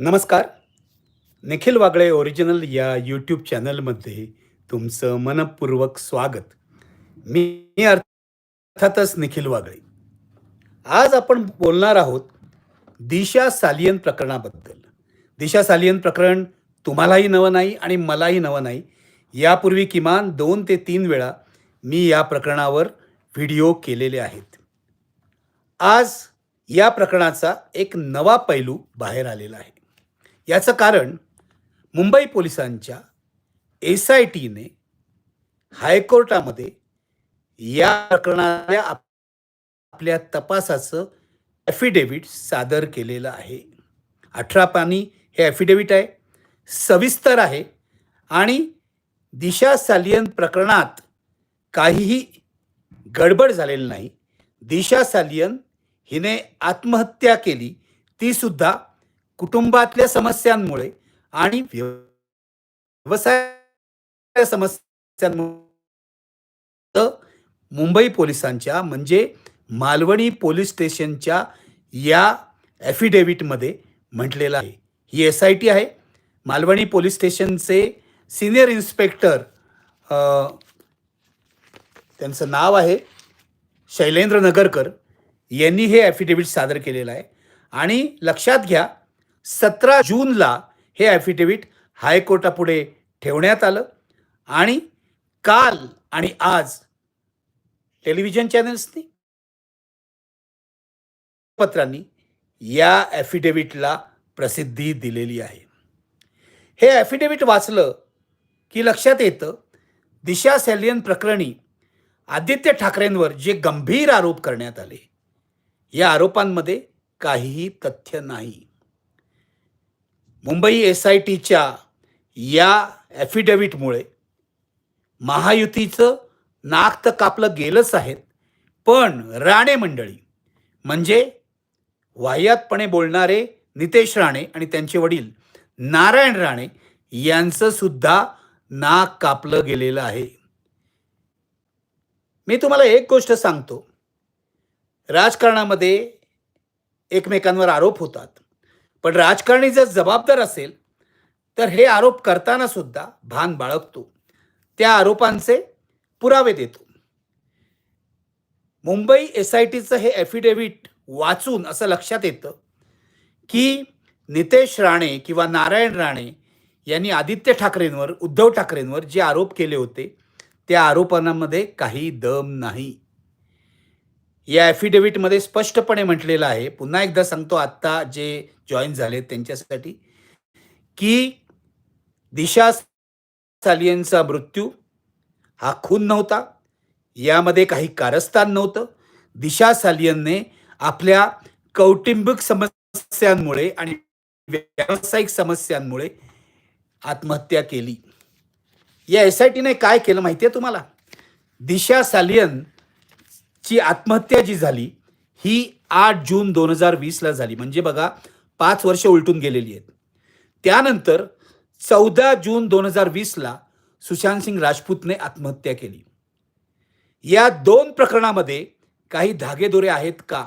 नमस्कार. निखिल वागळे ओरिजिनल या यूट्यूब चॅनलमध्ये तुमचं मनपूर्वक स्वागत. मी अर्थातच निखिल वागळे. आज आपण बोलणार आहोत दिशा सालियन प्रकरणाबद्दल. दिशा सालियन प्रकरण तुम्हालाही नवं नाही आणि मलाही नवं नाही. यापूर्वी किमान दोन ते तीन वेळा मी या प्रकरणावर व्हिडिओ केलेले आहेत. आज या प्रकरणाचा एक नवा पैलू बाहेर आलेला आहे. याचं कारण मुंबई पोलिसांच्या एस आय टीने हायकोर्टामध्ये या प्रकरणाच्या आप- आपल्या तपासाचं ॲफिडेव्हिट सादर केलेलं आहे. अठरा पानी हे ॲफिडेव्हिट आहे. सविस्तर आहे. आणि दिशा सालियन प्रकरणात काहीही गडबड झालेली नाही. दिशा सालियन हिने आत्महत्या केली. तीसुद्धा कुटुंबातल्या समस्यांमुळे आणि व्यव- व्यवसाय समस्यांमुळे मुंबई पोलिसांच्या म्हणजे मालवणी पोलीस स्टेशनच्या या ॲफिडेव्हिटमध्ये म्हटलेलं आहे. ही एस आय टी आहे. मालवणी पोलीस स्टेशनचे सिनियर इन्स्पेक्टर त्यांचं नाव आहे शैलेंद्र नगरकर. यांनी हे ॲफिडेव्हिट सादर केलेलं आहे. आणि लक्षात घ्या सतरा जूनला हे ॲफिडेव्हिट हायकोर्टापुढे ठेवण्यात आलं. आणि काल आणि आज टेलिव्हिजन चॅनल्सनी पत्रांनी या ॲफिडेव्हिटला प्रसिद्धी दिलेली आहे. हे ॲफिडेव्हिट वाचलं की लक्षात येतं दिशा सॅलियन प्रकरणी आदित्य ठाकरेंवर जे गंभीर आरोप करण्यात आले या आरोपांमध्ये काहीही तथ्य नाही. मुंबई एस आय टीच्या या ॲफिडेव्हिटमुळे महायुतीचं नाक तर कापलं गेलंच आहेत पण राणे मंडळी म्हणजे वाह्यातपणे बोलणारे नितेश राणे आणि त्यांचे वडील नारायण राणे यांचं सुद्धा नाक कापलं गेलेलं आहे. मी तुम्हाला एक गोष्ट सांगतो. राजकारणामध्ये एकमेकांवर आरोप होतात. पण राजकारणी जर जबाबदार असेल तर हे आरोप करताना सुद्धा भान बाळगतो. त्या आरोपांचे पुरावे देतो. मुंबई एस आय टीचं हे ॲफिडेव्हिट वाचून असं लक्षात येतं की नितेश राणे किंवा नारायण राणे यांनी आदित्य ठाकरेंवर उद्धव ठाकरेंवर जे आरोप केले होते त्या आरोपांमध्ये काही दम नाही. या ॲफिडेव्हिटमध्ये स्पष्टपणे म्हटलेलं आहे. पुन्हा एकदा सांगतो आत्ता जे जॉईन झाले त्यांच्यासाठी की दिशा सालियनचा मृत्यू हा खून नव्हता. यामध्ये काही कारस्थान नव्हतं. दिशा सालियनने आपल्या कौटुंबिक समस्यांमुळे आणि व्यावसायिक समस्यांमुळे आत्महत्या केली. या एस आय टीने काय केलं माहिती आहे तुम्हाला? दिशा सालियन ची आत्महत्या जी झाली ही आठ जून दोन हजार वीसला झाली. म्हणजे बघा पाच वर्ष उलटून गेलेली आहेत. त्यानंतर चौदा जून दोन हजार वीसला सुशांत सिंग राजपूतने आत्महत्या केली. या दोन प्रकरणामध्ये काही धागेदोरे आहेत का?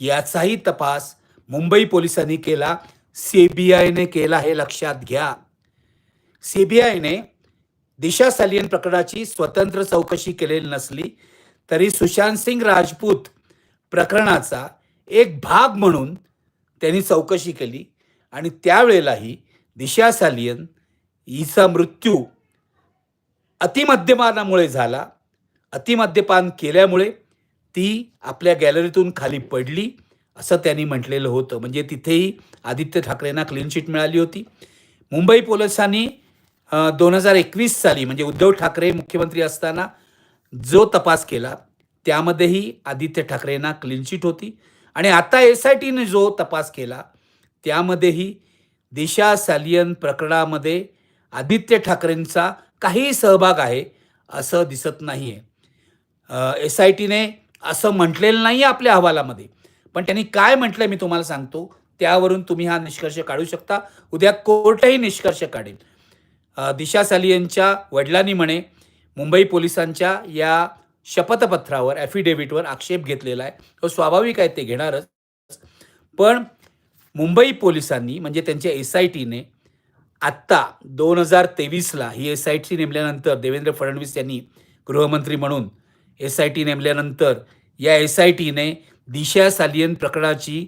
याचाही तपास मुंबई पोलिसांनी केला. सीबीआयने केला हे लक्षात घ्या. सीबीआयने दिशा सालियन प्रकरणाची स्वतंत्र चौकशी केलेली नसली तरी सुशांत सिंग राजपूत प्रकरणाचा एक भाग म्हणून त्यांनी चौकशी केली आणि त्यावेळेलाही दिशा सालियन हिचा मृत्यू अतिमद्यपानामुळे झाला. अतिमद्यपान केल्यामुळे ती आपल्या गॅलरीतून खाली पडली असं त्यांनी म्हटलेलं होतं. म्हणजे तिथेही आदित्य ठाकरेंना क्लीन चिट मिळाली होती. मुंबई पोलिसांनी दोन हजार एकवीस साली म्हणजे उद्धव ठाकरे मुख्यमंत्री असताना जो तपास केला त्यामध्येही आदित्य ठाकरेंना क्लीन चिट होती. आणि आता एस आय टीने जो तपास केला त्यामध्येही दिशा सालियन प्रकरणामध्ये आदित्य ठाकरेंचा काही सहभाग आहे असं दिसत नाही आहे एस आय टीने असं म्हटलेलं नाही आहे आपल्या अहवालामध्ये. पण त्यांनी काय म्हटलं मी तुम्हाला सांगतो. त्यावरून तुम्ही हा निष्कर्ष काढू शकता. उद्या कोर्टही निष्कर्ष काढेल. दिशा सालियनच्या वडिलांनी म्हणे मुंबई पोलिसांच्या या शपथपत्रावर ॲफिडेव्हिटवर आक्षेप घेतलेला आहे. तो स्वाभाविक आहे ते घेणारच. पण मुंबई पोलिसांनी म्हणजे त्यांच्या एस आय टीने आत्ता दोन हजार तेवीसला ही एस आय टी नेमल्यानंतर देवेंद्र फडणवीस यांनी गृहमंत्री म्हणून एस आय टी नेमल्यानंतर या एस आय टीने दिशा सालियन प्रकरणाची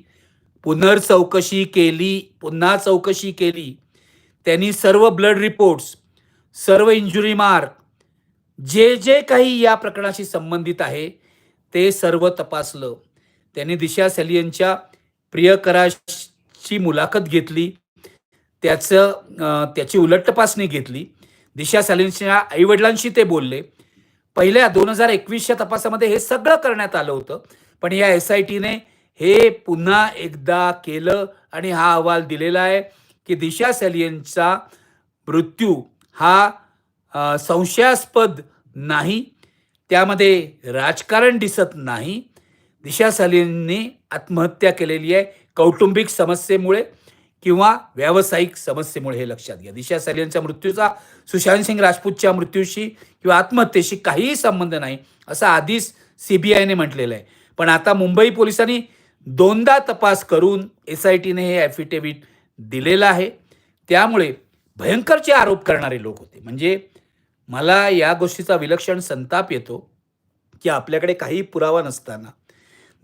पुनर्चौकशी केली पुन्हा चौकशी केली. त्यांनी सर्व ब्लड रिपोर्ट्स सर्व इंजुरी मार्क जे जे काही या प्रकरणाशी संबंधित आहे ते सर्व तपासलं. त्यांनी दिशा सॅलियनच्या प्रियकराची मुलाखत घेतली. त्याचं त्याची उलट तपासणी घेतली. दिशा सॅलियनच्या आईवडिलांशी ते बोलले. पहिल्या दोन हजार एकवीसच्या तपासामध्ये हे सगळं करण्यात आलं होतं. पण या एस आय टीने हे पुन्हा एकदा केलं आणि हा अहवाल दिलेला आहे की दिशा सॅलियनचा मृत्यू हा संशयास्पद नाही त्यामध्ये राजकारण दिसत नाही. दिशा सालींनी आत्महत्या केलेली आहे कौटुंबिक समस्येमुळे किंवा व्यावसायिक समस्येमुळे हे लक्षात घ्या. दिशा सलिनच्या मृत्यूचा सुशांत सिंग राजपूतच्या मृत्यूशी किंवा आत्महत्येशी काहीही संबंध नाही असं आधीच सी बी आयने म्हटलेलं आहे. पण आता मुंबई पोलिसांनी दोनदा तपास करून एस आय टीने हे ॲफिडेव्हिट दिलेलं आहे. त्यामुळे भयंकरचे आरोप करणारे लोक होते. म्हणजे मला या गोष्टीचा विलक्षण संताप येतो की आपल्याकडे काही पुरावा नसताना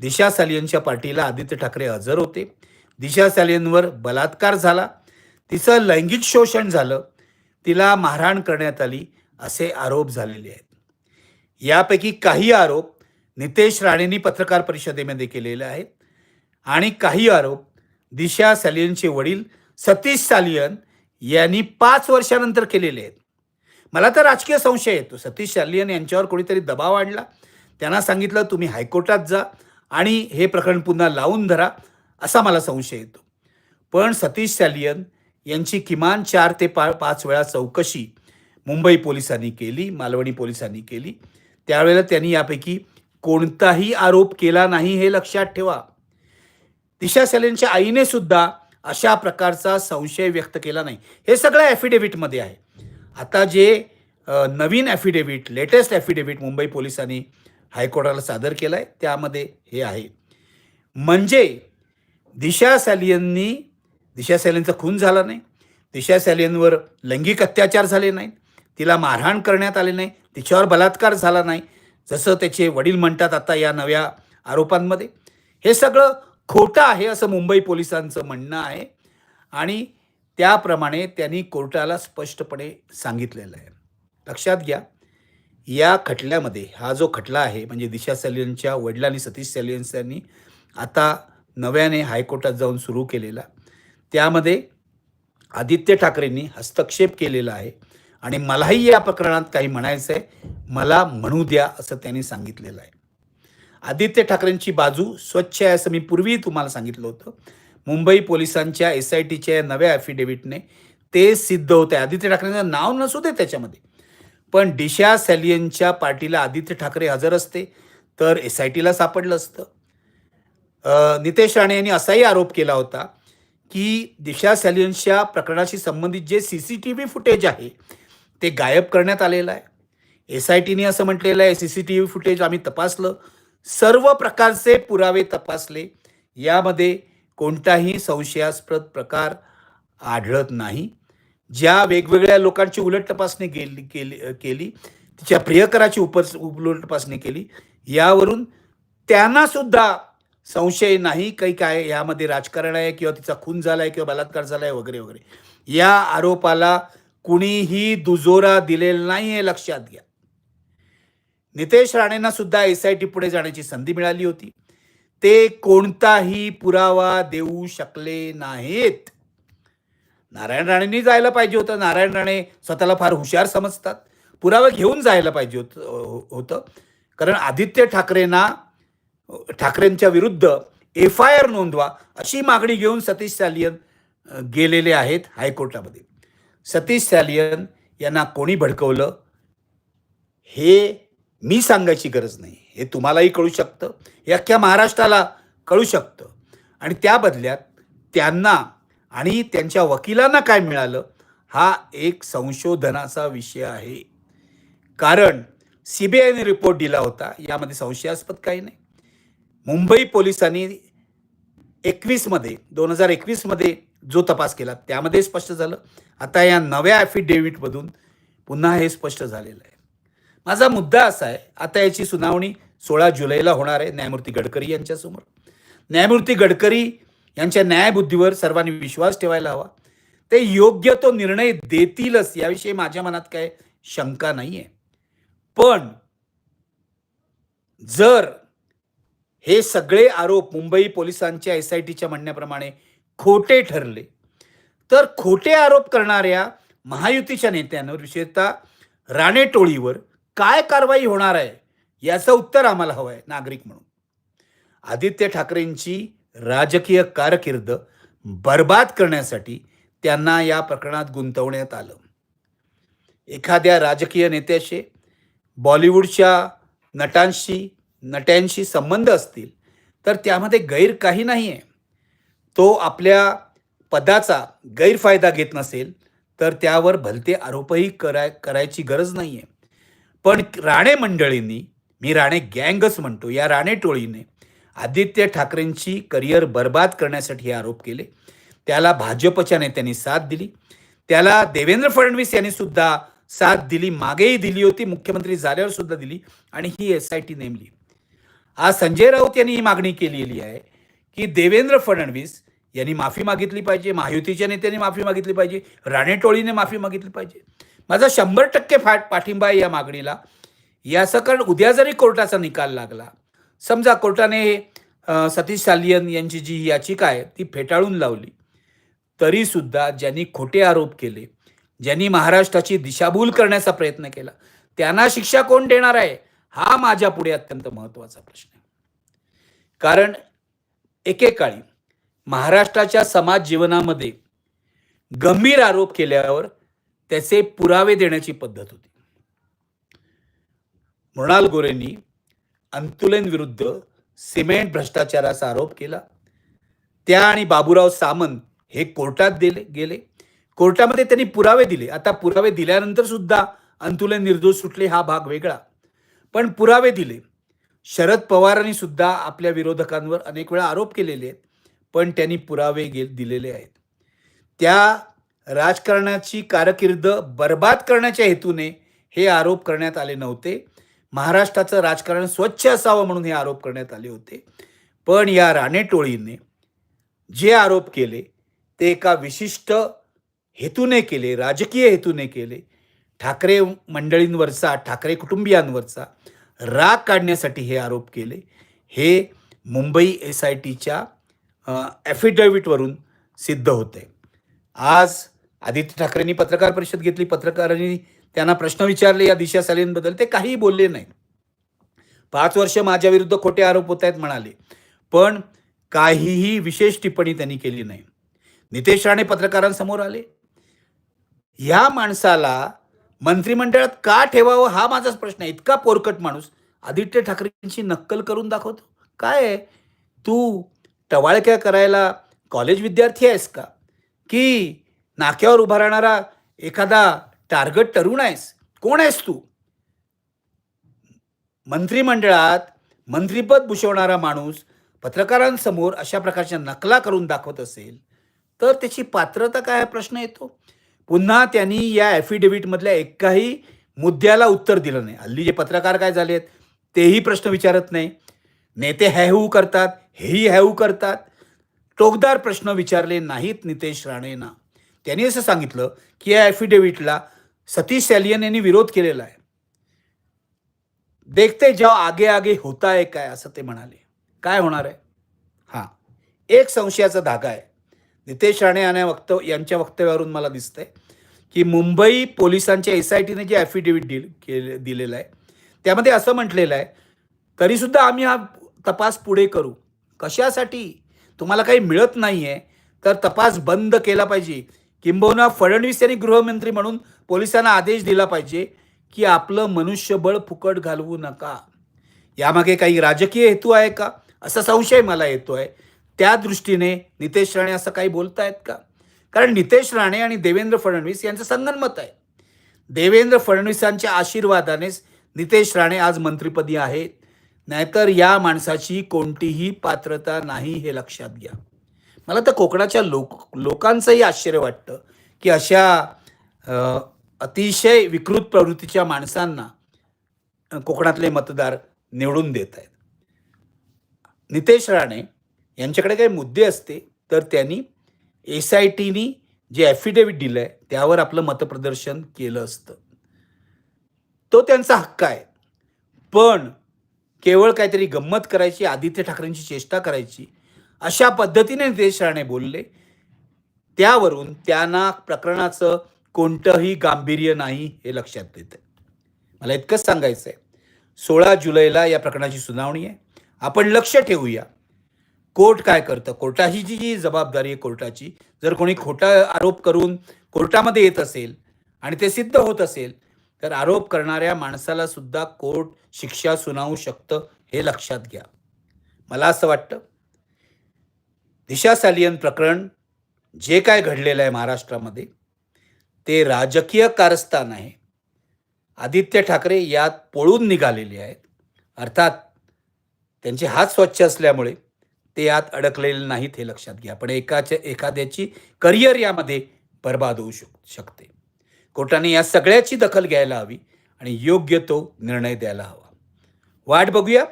दिशा सालियनच्या पार्टीला आदित्य ठाकरे हजर होते. दिशा सालियनवर बलात्कार झाला. तिचं लैंगिक शोषण झालं. तिला मारहाण करण्यात आली असे आरोप झालेले आहेत. यापैकी काही आरोप नितेश राणेंनी पत्रकार परिषदेमध्ये केलेले आहेत. आणि काही आरोप दिशा सालियनचे वडील सतीश सालियन यांनी पाच वर्षानंतर केलेले आहेत. मला तर राजकीय संशय येतो. सतीश शालियन यांच्यावर कोणीतरी दबाव आणला. त्यांना सांगितलं तुम्ही हायकोर्टात जा आणि हे प्रकरण पुन्हा लावून धरा. असा मला संशय येतो. पण सतीश शालियन यांची किमान चार ते पा पाच वेळा चौकशी मुंबई पोलिसांनी केली मालवणी पोलिसांनी केली. त्यावेळेला त्यांनी यापैकी कोणताही आरोप केला नाही हे लक्षात ठेवा. दिशा सॅलेनच्या आईने सुद्धा अशा प्रकारचा संशय व्यक्त केला नाही. हे सगळं ॲफिडेव्हिटमध्ये आहे. आता जे नवीन ॲफिडेव्हिट लेटेस्ट ॲफिडेव्हिट मुंबई पोलिसांनी हायकोर्टाला सादर केलं आहे त्यामध्ये हे आहे. म्हणजे दिशा सॅलियननी दिशा सॅलियनचा खून झाला नाही दिशा सॅलियनवर लैंगिक अत्याचार झाले नाहीत तिला मारहाण करण्यात आले नाही तिच्यावर बलात्कार झाला नाही जसं त्याचे वडील म्हणतात आता या नव्या आरोपांमध्ये. हे सगळं खोटं आहे असं मुंबई पोलिसांचं म्हणणं आहे. आणि त्याप्रमाणे त्यांनी कोर्टाला स्पष्टपणे सांगितलेलं आहे. लक्षात घ्या या खटल्यामध्ये हा जो खटला आहे म्हणजे दिशा सॅलियनच्या वडिलांनी सतीश सॅलियन्स यांनी आता नव्याने हायकोर्टात जाऊन सुरू केलेला त्यामध्ये आदित्य ठाकरेंनी हस्तक्षेप केलेला आहे आणि मलाही या प्रकरणात काही म्हणायचं आहे मला म्हणू द्या असं त्यांनी सांगितलेलं आहे. आदित्य ठाकरेंची बाजू स्वच्छ आहे असं मी पूर्वी तुम्हाला सांगितलं होतं. मुंबई पोलिसांच्या एस आय टीच्या नव्या ॲफिडेव्हिटने ते सिद्ध होते. आदित्य ठाकरेंचं नाव नसू दे त्याच्यामध्ये. पण दिशा सॅलियनच्या पार्टीला आदित्य ठाकरे हजर असते तर एस आय टीला सापडलं असतं. नितेश राणे यांनी असाही आरोप केला होता की दिशा सॅलियन्सच्या प्रकरणाशी संबंधित जे C C T V footage आहे ते गायब करण्यात आलेलं आहे. एस आय टीने असं म्हटलेलं आहे C C T V footage आम्ही तपासलं. सर्व प्रकारचे पुरावे तपासले. यामध्ये कोणताही संशयास्पद प्रकार आढळत नाही. ज्या वेगवेगळ्या लोकांची उलट तपासणी केली केली केली तिच्या प्रियकराची उप उलट तपासणी केली यावरून त्यांना सुद्धा संशय नाही काही काय यामध्ये राजकारण आहे किंवा तिचा खून झाला आहे किंवा बलात्कार झाला आहे वगैरे वगैरे. या आरोपाला कुणीही दुजोरा दिलेला नाही हे लक्षात घ्या. नितेश राणेंना सुद्धा एस आय टी पुढे जाण्याची संधी मिळाली होती. ते कोणताही पुरावा देऊ शकले नाहीत. नारायण राणेंनी जायला पाहिजे होतं. नारायण राणे स्वतःला फार हुशार समजतात. पुरावा घेऊन जायला पाहिजे होत होतं. कारण आदित्य ठाकरेंना ठाकरेंच्या विरुद्ध एफ आय आर नोंदवा अशी मागणी घेऊन सतीश सॅलियन गेलेले आहेत हायकोर्टामध्ये. सतीश सॅलियन यांना कोणी भडकवलं? हे मी सांगायची गरज नाही. हे तुम्हालाही कळू शकतं. हे अख्ख्या महाराष्ट्राला कळू शकतं. आणि त्या बदल्यात त्यांना आणि त्यांच्या वकिलांना काय मिळालं? हा एक संशोधनाचा विषय आहे. कारण सी बी आयने रिपोर्ट दिला होता. यामध्ये संशयास्पद काही नाही. मुंबई पोलिसांनी एकवीसमध्ये दोन हजार एकवीसमध्ये जो तपास केला त्यामध्ये स्पष्ट झालं. आता या नव्या ॲफिडेव्हिटमधून पुन्हा हे स्पष्ट झालेलं आहे. माझा मुद्दा असा आहे आता याची सुनावणी सोळा जुलैला होणार आहे न्यायमूर्ती गडकरी यांच्यासमोर. न्यायमूर्ती गडकरी यांच्या न्यायबुद्धीवर सर्वांनी विश्वास ठेवायला हवा. ते योग्य तो निर्णय देतीलच याविषयी माझ्या मनात काय शंका नाही आहे पण जर हे सगळे आरोप मुंबई पोलिसांच्या एस आय टीच्या म्हणण्याप्रमाणे खोटे ठरले तर खोटे आरोप करणाऱ्या महायुतीच्या नेत्यांवर विशेषतः राणे टोळीवर काय कारवाई होणार आहे याचं उत्तर आम्हाला हवं आहे नागरिक म्हणून. आदित्य ठाकरेंची राजकीय कारकीर्द बर्बाद करण्यासाठी त्यांना या प्रकरणात गुंतवण्यात आलं. एखाद्या राजकीय नेत्याशी बॉलिवूडच्या नटांशी नट्यांशी संबंध असतील तर त्यामध्ये गैर काही नाही आहे तो आपल्या पदाचा गैरफायदा घेत नसेल तर त्यावर भलते आरोपही कराय करायची गरज नाही आहे पण राणे मंडळींनी मी राणे गँगच म्हणतो या राणे टोळीने आदित्य ठाकरेंची करिअर बर्बाद करण्यासाठी हे आरोप केले. त्याला भाजपच्या नेत्यांनी साथ दिली. त्याला देवेंद्र फडणवीस यांनी सुद्धा साथ दिली मागेही दिली होती मुख्यमंत्री झाल्यावर सुद्धा दिली आणि ही एस आय टी नेमली. आज संजय राऊत यांनी ही मागणी केलेली आहे की देवेंद्र फडणवीस यांनी माफी मागितली पाहिजे महायुतीच्या नेत्यांनी माफी मागितली पाहिजे राणे टोळीने माफी मागितली पाहिजे. माझा शंभर टक्के फाट पाठिंबा आहे या मागणीला. याचं कारण उद्या जरी कोर्टाचा निकाल लागला समजा कोर्टाने सतीश सालियन यांची जी याचिका आहे ती फेटाळून लावली तरीसुद्धा ज्यांनी खोटे आरोप केले ज्यांनी महाराष्ट्राची दिशाभूल करण्याचा प्रयत्न केला त्यांना शिक्षा कोण देणार आहे हा माझ्या पुढे अत्यंत महत्त्वाचा प्रश्न आहे. कारण एकेकाळी महाराष्ट्राच्या समाज जीवनामध्ये गंभीर आरोप केल्यावर त्याचे पुरावे देण्याची पद्धत होती. मृणाल गोरेंनी अंतुलेन विरुद्ध सिमेंट भ्रष्टाचाराचा आरोप केला. त्या आणि बाबूराव सामंत हे कोर्टात दिले गेले. कोर्टामध्ये त्यांनी पुरावे दिले. आता पुरावे दिल्यानंतर सुद्धा अंतुलन निर्दोष सुटले हा भाग वेगळा. पण पुरावे दिले. शरद पवारांनी सुद्धा आपल्या विरोधकांवर अनेक वेळा आरोप केलेले आहेत पण त्यांनी पुरावे गे दिलेले आहेत. त्या राजकारणाची कारकीर्द बर्बाद करण्याच्या हेतूने हे आरोप करण्यात आले नव्हते. महाराष्ट्राचं राजकारण स्वच्छ असावं म्हणून हे आरोप करण्यात आले होते. पण या राणे टोळीने जे आरोप केले ते एका विशिष्ट हेतूने केले राजकीय हेतूने केले. ठाकरे मंडळींवरचा ठाकरे कुटुंबियांवरचा राग काढण्यासाठी हे आरोप केले. हे मुंबई एस आय टीच्या ॲफिडेव्हिटवरून सिद्ध होते. आज आदित्य ठाकरेंनी पत्रकार परिषद घेतली पत्रकारांनी त्यांना प्रश्न विचारले या दिशा सालींबद्दल ते काहीही बोलले नाहीत. पाच वर्ष माझ्या विरुद्ध खोटे आरोप होत आहेत म्हणाले. पण काहीही विशेष टिप्पणी त्यांनी केली नाही. नितेश राणे पत्रकारांसमोर आले. ह्या माणसाला मंत्रिमंडळात का ठेवावं हा माझाच प्रश्न आहे. इतका पोरकट माणूस आदित्य ठाकरेंची नक्कल करून दाखवतो. काय तू टवाळक्या करायला कॉलेज विद्यार्थी आहेस का? की नाक्यावर उभा राहणारा एखादा टार्गेट तरुण आहेस. कोण आहेस तू? मंत्रिमंडळात मंत्रीपद भूषवणारा माणूस पत्रकारांसमोर अशा प्रकारच्या नकला करून दाखवत असेल तर त्याची पात्रता काय? प्रश्न येतो. पुन्हा त्यांनी या ॲफिडेव्हिटमधल्या एकाही मुद्द्याला उत्तर दिलं नाही. हल्ली जे पत्रकार काय झालेत तेही प्रश्न विचारत नाही. नेते हॅहू करतात हेही हॅहू करतात. टोकदार प्रश्न विचारले नाहीत नितेश राणेंना. त्यांनी असं सांगितलं की या ॲफिडेव्हिटला सतीश सॅलियन यांनी विरोध केलेला आहे. देखते जेव्हा आगे आगे होता आहे काय असं ते म्हणाले. काय होणार आहे? हां. एक संशयाचा धागा आहे. नितेश राणे यांच्या वक्तव्य यांच्या वक्तव्यावरून मला दिसतंय की मुंबई पोलिसांच्या एस आय टीने जे ॲफिडेव्हिट दिल केले दिलेलं आहे त्यामध्ये असं म्हटलेलं आहे तरीसुद्धा आम्ही हा तपास पुढे करू. कशासाठी? तुम्हाला काही मिळत नाही आहे तर तपास बंद केला पाहिजे. किंबहुना फडणवीस यांनी गृहमंत्री म्हणून पोलिसांना आदेश दिला पाहिजे की आपलं मनुष्यबळ फुकट घालवू नका. यामागे काही राजकीय हेतू आहे का? असा संशय मला येतो आहे त्या दृष्टीने नितेश राणे असं काही बोलतायत का? कारण नितेश राणे आणि देवेंद्र फडणवीस यांचं संगनमत आहे. देवेंद्र फडणवीसांच्या आशीर्वादानेच नितेश राणे आज मंत्रिपदी आहेत. नाहीतर या माणसाची कोणतीही पात्रता नाही हे लक्षात घ्या. मला तर कोकणाच्या लोक लोकांचंही आश्चर्य वाटतं की अशा अतिशय विकृत प्रवृत्तीच्या माणसांना कोकणातले मतदार निवडून देत आहेत. नितेश राणे यांच्याकडे काही मुद्दे असते तर त्यांनी एस आय टीनी जे ॲफिडेव्हिट दिलं आहे त्यावर आपलं मतप्रदर्शन केलं असतं. तो त्यांचा हक्क आहे. पण केवळ काहीतरी गंमत करायची आदित्य ठाकरेंची चेष्टा करायची अशा पद्धतीने नितेश राणे बोलले. त्यावरून त्यांना प्रकरणाचं कोणतंही गांभीर्य नाही हे लक्षात येतं मला इतकंच सांगायचं आहे सोळा जुलैला या प्रकरणाची सुनावणी आहे. आपण लक्ष ठेवूया. कोर्ट काय करतं? कोर्टाची जी जी जबाबदारी आहे कोर्टाची जर कोणी खोटा आरोप करून कोर्टामध्ये येत असेल आणि ते सिद्ध होत असेल तर आरोप करणाऱ्या माणसाला सुद्धा कोर्ट शिक्षा सुनावू शकतं हे लक्षात घ्या. मला असं वाटतं दिशा सालियन प्रकरण जे काय घडलेलं आहे महाराष्ट्रामध्ये ते राजकीय कारस्थान आहे. आदित्य ठाकरे यात पळून निघालेले आहेत. अर्थात त्यांचे हात स्वच्छ असल्यामुळे ते यात अडकलेले नाहीत हे लक्षात घ्या. पण एकाच्या एखाद्याची करिअर यामध्ये बर्बाद होऊ शक शकते. कोर्टाने या सगळ्याची दखल घ्यायला हवी आणि योग्य तो निर्णय द्यायला हवा. वाट बघूया.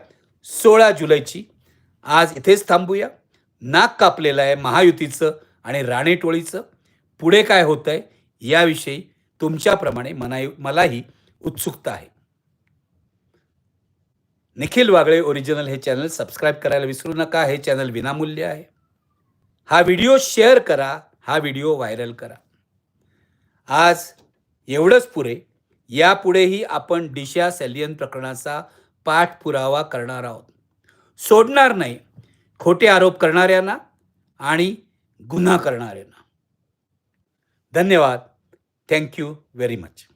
सोळा जुलैची. आज इथेच थांबूया. नाक कापलेलं आहे महायुतीचं आणि राणेटोळीचं. पुढे काय होतं आहे याविषयी तुमच्याप्रमाणे मना मलाही उत्सुकता आहे. निखिल वागळे ओरिजिनल हे चॅनल सबस्क्राईब करायला विसरू नका. हे चॅनल विनामूल्य आहे. हा व्हिडिओ शेअर करा. हा व्हिडिओ व्हायरल करा. आज एवढंच पुरे यापुढेही आपण डिशा सॅलियन प्रकरणाचा पाठपुरावा करणार आहोत. सोडणार नाही. खोटे आरोप करणाऱ्यांना आणि गुन्हा करणाऱ्यांना. धन्यवाद. Thank you very much